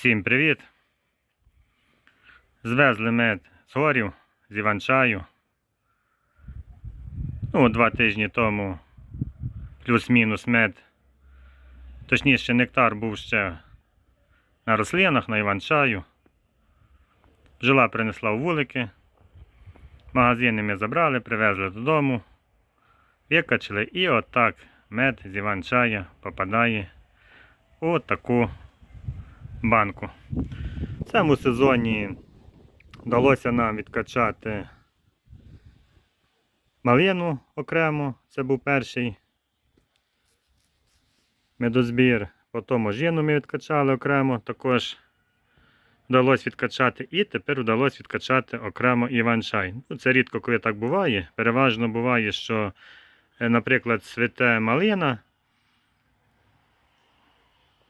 Всім привіт! Звезли мед з горів, з Іванчаю. Ну, два тижні тому плюс-мінус мед. Точніше, нектар був ще на рослинах, на Іванчаю. Бджола принесла у вулики. Магазини ми забрали, привезли додому, викачали і отак мед з Іванчая попадає у таку банку. В цьому сезоні вдалося нам відкачати малину окремо, це був перший медозбір. Потім ожину ми відкачали окремо, також вдалося відкачати. І тепер вдалося відкачати окремо іван-чай. Ну, це рідко коли так буває. Переважно буває, що, е, наприклад, цвіте малина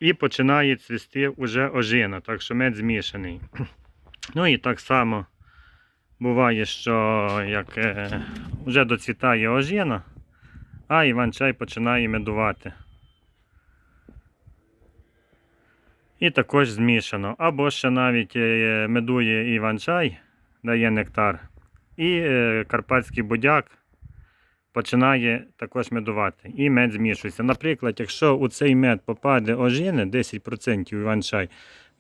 і починає цвісти вже ожина, так що мед змішаний. Ну і так само буває, що як е, вже доцвітає ожина, а іван-чай починає медувати. І також змішано. Або ще навіть е, медує іван-чай, дає нектар. І е, карпатський будяк починає також медувати. І мед змішується. Наприклад, якщо у цей мед попаде ожини 10% іван-чай,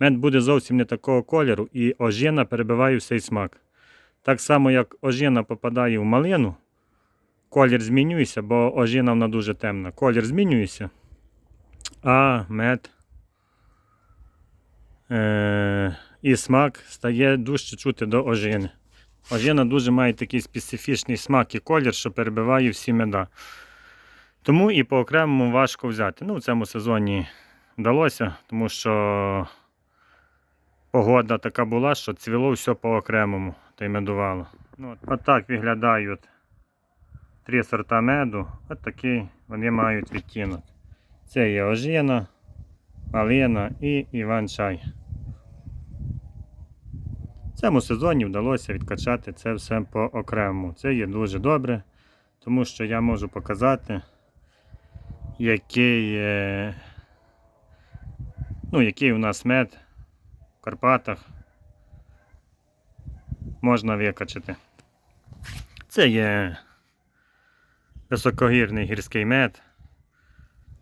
мед буде зовсім не такого кольору, і ожина перебиває всей смак. Так само, як ожина попадає в малину, колір змінюється, бо ожина вона дуже темна. Колір змінюється, а мед е- і смак стає дужче чути до ожини. Ожина дуже має такий специфічний смак і колір, що перебиває всі меда. Тому і по окремому важко взяти. Ну, в цьому сезоні вдалося, тому що погода така була, що цвіло все по окремому та й медувало. Ну, от, так виглядають три сорта меду. От такий вони мають відтінок. Це є ожина, малина і іван-чай. В цьому сезоні вдалося відкачати це все по окремому. Це є дуже добре, тому що я можу показати, який, ну, який у нас мед в Карпатах можна викачати. Це є високогірний гірський мед.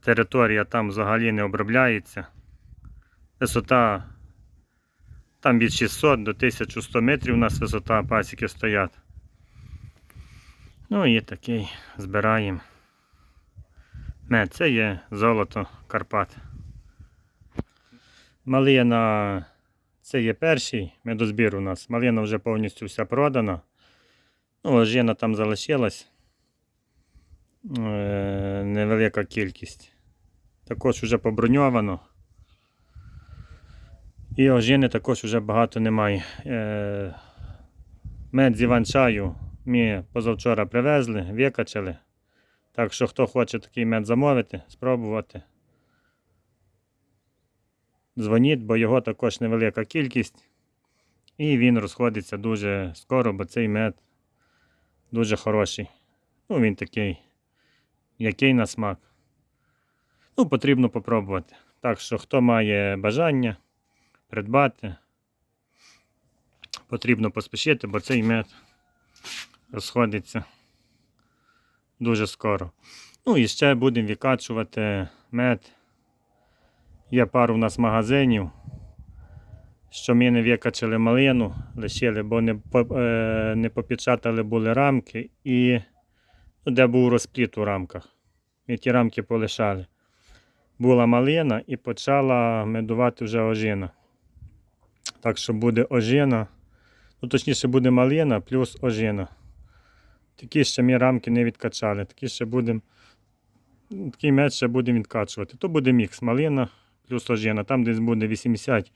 Територія там взагалі не обробляється. Висота там від 600 до 1100 метрів у нас висота пасіки стоять. Ну і такий збираємо. Мед, це є золото Карпат. Малина це є перший медозбір у нас. Малина вже повністю вся продана. Ну, ожина там залишилась. Е, невелика кількість. Також вже поброньовано. І ожини також вже багато немає. Е, Мед з іван-чаю ми позавчора привезли, викачали. Так що хто хоче такий мед замовити, спробувати. Дзвоніть, бо його також невелика кількість. І він розходиться дуже скоро, бо цей мед дуже хороший. Ну, він такий, який на смак. Ну, потрібно попробувати. Так що, хто має бажання придбати, потрібно поспішити, бо цей мед розходиться дуже скоро. Ну і ще будемо викачувати мед. Є пару у нас магазинів, що ми не викачали малину, лишили, бо не е, не попечатали були рамки і ну, де був розпліт у рамках. Ми ті рамки полишали. Була малина і почала медувати вже ожина. Так що буде ожина. Ну, точніше буде малина плюс ожина. Такі ще ми рамки не відкачали. Такі ще будемо. Такий мед ще будемо відкачувати. То буде мікс малина плюс ожина. Там десь буде 80,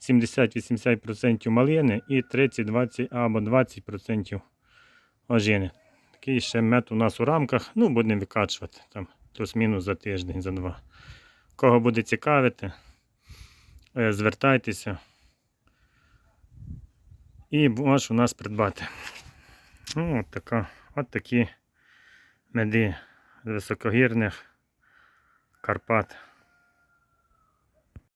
70-80% малини і 30-20 або 20% ожини. Такий ще мед у нас у рамках. Ну, будемо викачувати там плюс-мінус за тиждень, за два. Кого буде цікавити, е, звертайтеся і можеш у нас придбати. Ну, от, така, от такі меди з високогірних Карпат.